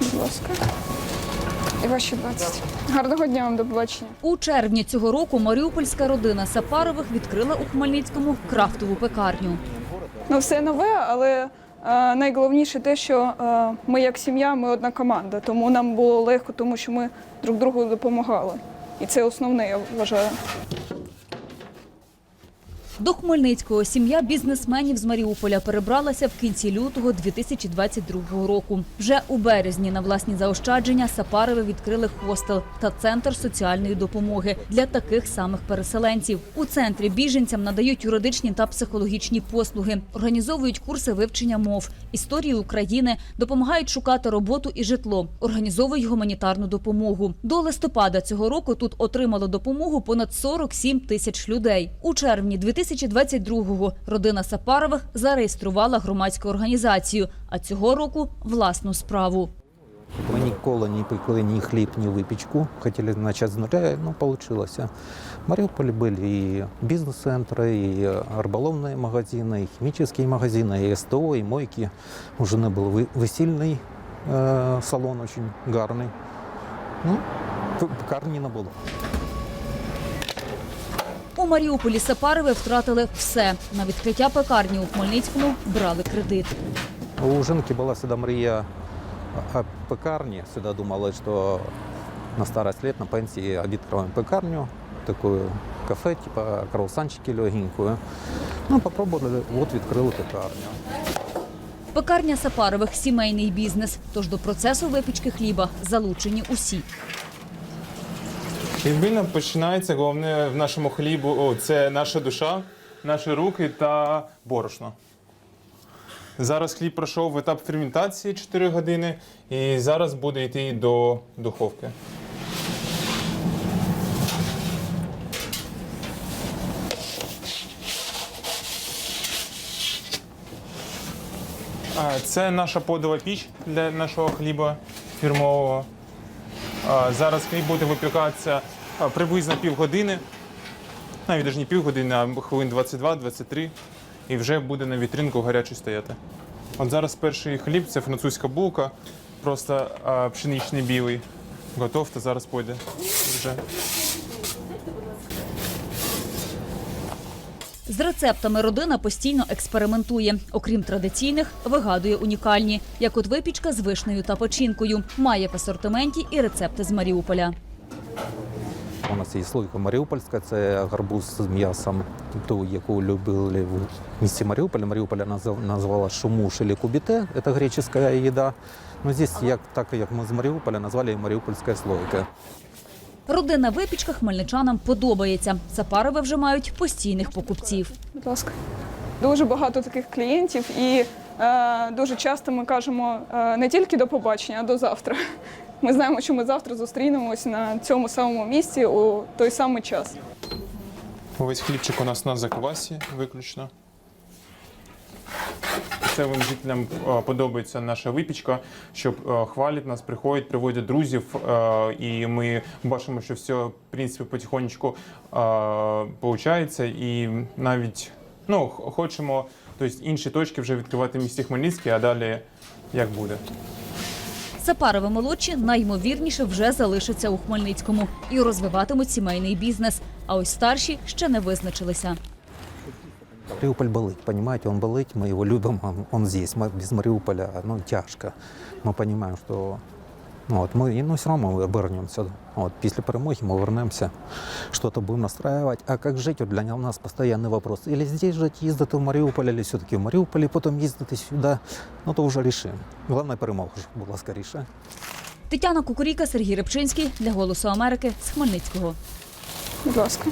Будь ласка. І ваші 20. Гарного дня вам до побачення. У червні цього року маріупольська родина Сапарових відкрила у Хмельницькому крафтову пекарню. Ну, все нове, але е, найголовніше те, що е, ми як сім'я, ми одна команда. Тому нам було легко, тому що ми друг другу допомагали. І це основне, я вважаю. До Хмельницького сім'я бізнесменів з Маріуполя перебралася в кінці лютого 2022 року. Вже у березні на власні заощадження Сапарови відкрили хостел та центр соціальної допомоги для таких самих переселенців. У центрі біженцям надають юридичні та психологічні послуги, організовують курси вивчення мов, історії України, допомагають шукати роботу і житло, організовують гуманітарну допомогу. До листопада цього року тут отримало допомогу понад 47 тисяч людей. У червні 2022-го родина Сапарових зареєструвала громадську організацію, а цього року власну справу. Ми ніколи не пекли ні хліб, ні випічку. Хотіли почати з нуля, ну вийшло. В Маріуполі були і бізнес-центри, і риболовні магазини, і хімічні магазини, і СТО, і мойки. У жени був весільний е, салон дуже гарний. Ну, пекарні не було. У Маріуполі Сапарови втратили все. На відкриття пекарні у Хмельницькому брали кредит. У жінки була всегда мрія пекарні. Всегда думала, що на старость лет, на пенсії відкриваємо пекарню, таку кафе, типа круасанчики легенькую. Ну, попробували, от відкрили пекарню. Пекарня Сапарових сімейний бізнес. Тож до процесу випічки хліба залучені усі. Хлібина починається головне в нашому хлібу. О, це наша душа, наші руки та борошно. Зараз хліб пройшов етап ферментації 4 години і зараз буде йти до духовки. Це наша подова піч для нашого хліба фірмового. Зараз хліб буде випікатися приблизно півгодини, навіть навіть не півгодини, а хвилин 22-23, і вже буде на вітринку гарячий стояти. От зараз перший хліб це французька булка, просто пшеничний білий. Готов, то зараз пойде вже. З рецептами родина постійно експериментує. Окрім традиційних, вигадує унікальні, як от випічка з вишнею та печінкою. Має в асортименті і рецепти з Маріуполя. У нас є слойка маріупольська, це гарбуз з м'ясом, ту, яку любили в місті. Маріуполя назив- називала шумуш або кубіте, це греческая їда. Ну, здесь, як, так як ми з Маріуполя, назвали маріупольська слойка. Родинна випічка хмельничанам подобається. Сапарови вже мають постійних покупців. Будь ласка. Дуже багато таких клієнтів, і е, дуже часто ми кажемо е, не тільки до побачення, а до завтра. Ми знаємо, що ми завтра зустрінемось на цьому самому місці у той самий час. Весь хлібчик у нас на заквасі виключно. Це вон жителям е, подобається наша випічка, що е, хвалять нас, приходять, приводять друзів, е, і ми бачимо, що все в принципі потихонечку виходить. І навіть ну, хочемо тобто, інші точки вже відкривати в місті Хмельницький, а далі як буде. Сапарови молодші наймовірніше вже залишаться у Хмельницькому і розвиватимуть сімейний бізнес. А ось старші ще не визначилися. Маріуполь болить, понимаете, он болить, мы его любим, он, он здесь, мы без Маріуполя, ну, тяжко. Ми розуміємо, що ну, от ми, ну, все одно ми вернемося. От, після перемоги ми вернемося, щось будемо настраювати. А як жити, от для нас постійний вопрос. Или здесь жити, їздити в Маріуполь, или все-таки в Маріуполі, потім їздити сюди, ну, то вже рішимо. Головне перемога була скоріше. Тетяна Кукуріка, Сергій Рибчинський для Голосу Америки з Хмельницького. Будь ласка.